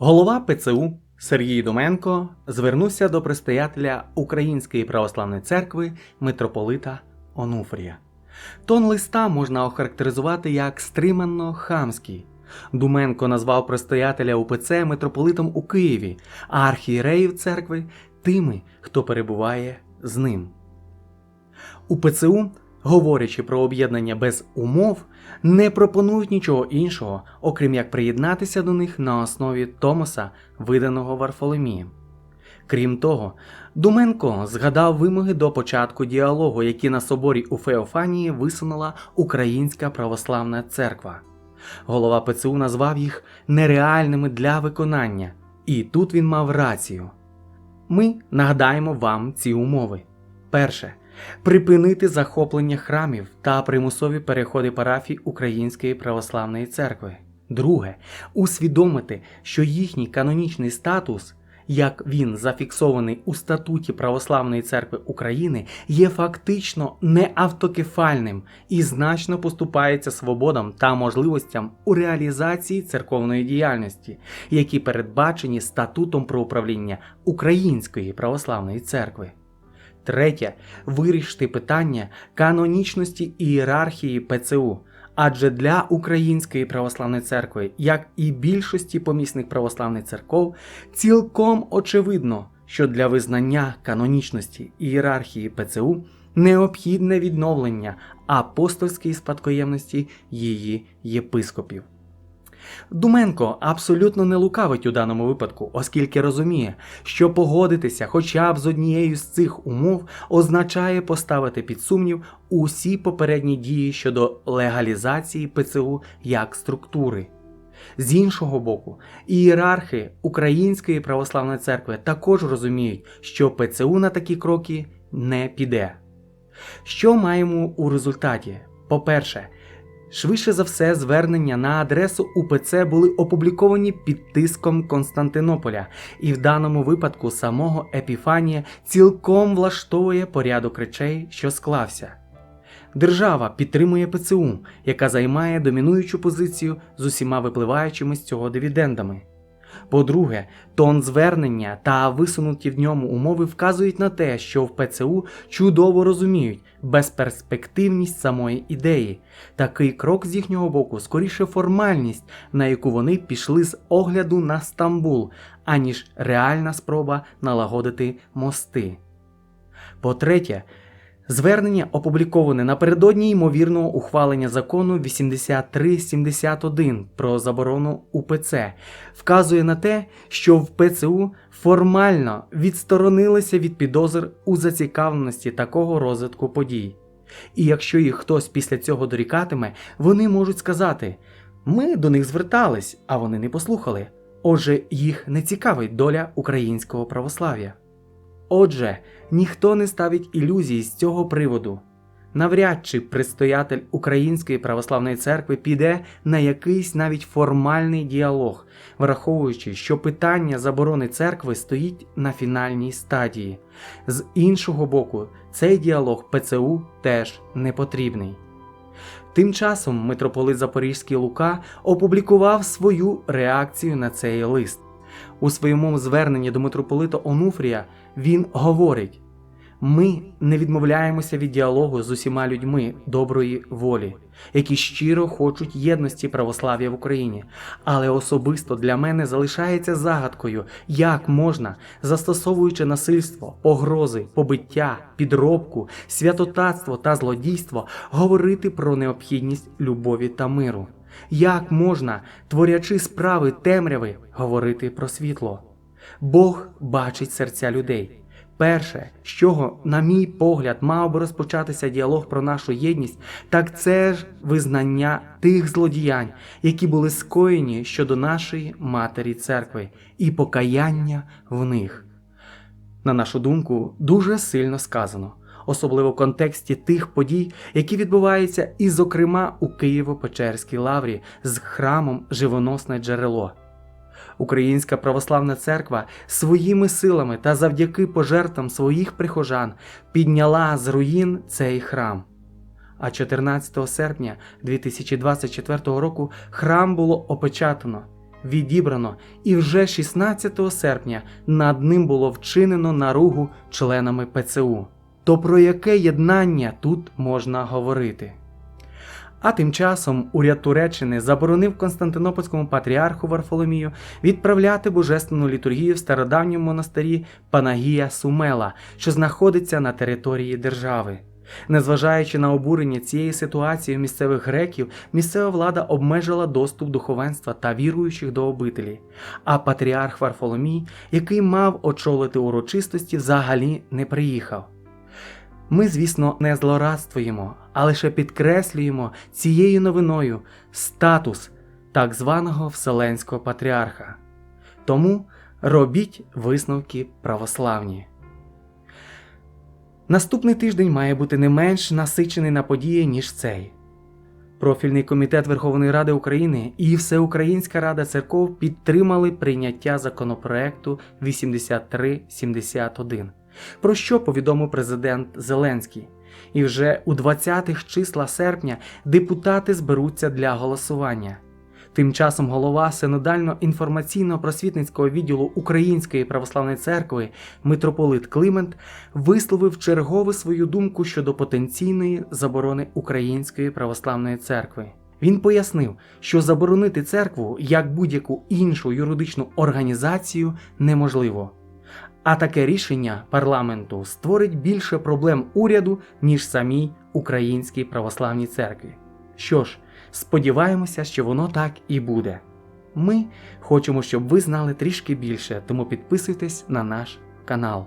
Голова ПЦУ Сергій Доменко звернувся до предстоятеля Української православної церкви митрополита Онуфрія. Тон листа можна охарактеризувати як стримано хамський. Думенко назвав предстоятеля УПЦ митрополитом у Києві, а архієреїв церкви тими, хто перебуває з ним. У ПЦУ, говорячи про об'єднання без умов, не пропонують нічого іншого, окрім як приєднатися до них на основі Томоса, виданого Варфоломієм. Крім того, Думенко згадав вимоги до початку діалогу, які на соборі у Феофанії висунула Українська православна церква. Голова ПЦУ назвав їх нереальними для виконання, і тут він мав рацію. Ми нагадаємо вам ці умови. Перше припинити захоплення храмів та примусові переходи парафій Української православної церкви. Друге усвідомити, що їхній канонічний статус, як він зафіксований у статуті Православної церкви України, є фактично неавтокефальним і значно поступається свободам та можливостям у реалізації церковної діяльності, які передбачені статутом про управління Української православної церкви. Третє вирішити питання канонічності ієрархії ПЦУ. Адже для Української православної церкви, як і більшості помісних православних церков, цілком очевидно, що для визнання канонічності ієрархії ПЦУ необхідне відновлення апостольської спадкоємності її єпископів. Думенко абсолютно не лукавить у даному випадку, оскільки розуміє, що погодитися хоча б з однією з цих умов означає поставити під сумнів усі попередні дії щодо легалізації ПЦУ як структури. З іншого боку, ієрархи Української православної церкви також розуміють, що ПЦУ на такі кроки не піде. Що маємо у результаті? По-перше, Швидше за все, звернення на адресу УПЦ були опубліковані під тиском Константинополя, і в даному випадку самого Епіфанія цілком влаштовує порядок речей, що склався. Держава підтримує ПЦУ, яка займає домінуючу позицію з усіма випливаючими з цього дивідендами. По-друге, тон звернення та висунуті в ньому умови вказують на те, що в ПЦУ чудово розуміють безперспективність самої ідеї. Такий крок з їхнього боку скоріше формальність, на яку вони пішли з огляду на Стамбул, аніж реальна спроба налагодити мости. По-третє, Звернення опубліковане напередодні ймовірного ухвалення закону 8371 про заборону УПЦ, вказує на те, що в ПЦУ формально відсторонилися від підозр у зацікавленості такого розвитку подій. І якщо їх хтось після цього дорікатиме, вони можуть сказати: ми до них звертались, а вони не послухали. Отже, їх не цікавить доля українського православ'я. Отже, ніхто не ставить ілюзій з цього приводу. Навряд чи предстоятель Української православної церкви піде на якийсь навіть формальний діалог, враховуючи, що питання заборони церкви стоїть на фінальній стадії. З іншого боку, цей діалог ПЦУ теж не потрібний. Тим часом митрополит Запорізький Лука опублікував свою реакцію на цей лист. У своєму зверненні до митрополита Онуфрія він говорить: ми не відмовляємося від діалогу з усіма людьми доброї волі, які щиро хочуть єдності православ'я в Україні. Але особисто для мене залишається загадкою, як можна, застосовуючи насильство, погрози, побиття, підробку, святотатство та злодійство, говорити про необхідність любові та миру. Як можна, творячи справи темряви, говорити про світло? Бог бачить серця людей. Перше, з чого, на мій погляд, мав би розпочатися діалог про нашу єдність, так це ж визнання тих злодіянь, які були скоєні щодо нашої матері церкви, і покаяння в них. На нашу думку, дуже сильно сказано, особливо в контексті тих подій, які відбуваються, і, зокрема, у Києво-Печерській лаврі з храмом Живоносне джерело. Українська православна церква своїми силами та завдяки пожертвам своїх прихожан підняла з руїн цей храм. А 14 серпня 2024 року храм було опечатано, відібрано, і вже 16 серпня над ним було вчинено наругу членами ПЦУ. То про яке єднання тут можна говорити? А тим часом уряд Туреччини заборонив Константинопольському патріарху Варфоломію відправляти божественну літургію в стародавньому монастирі Панагія Сумела, що знаходиться на території держави. Незважаючи на обурення цієї ситуації місцевих греків, місцева влада обмежила доступ духовенства та віруючих до обителі. А патріарх Варфоломій, який мав очолити урочистості, взагалі не приїхав. Ми, звісно, не злорадствуємо, а лише підкреслюємо цією новиною статус так званого Вселенського патріарха. Тому робіть висновки православні. Наступний тиждень має бути не менш насичений на події, ніж цей. Профільний комітет Верховної Ради України і Всеукраїнська Рада церков підтримали прийняття законопроекту 8371, про що повідомив президент Зеленський. І вже у 20-х числа серпня депутати зберуться для голосування. Тим часом голова синодально-інформаційно-просвітницького відділу Української православної церкви митрополит Климент висловив чергове свою думку щодо потенційної заборони Української православної церкви. Він пояснив, що заборонити церкву як будь-яку іншу юридичну організацію неможливо. А таке рішення парламенту створить більше проблем уряду, ніж самій Українській православній церкві. Що ж, сподіваємося, що воно так і буде. Ми хочемо, щоб ви знали трішки більше, тому підписуйтесь на наш канал.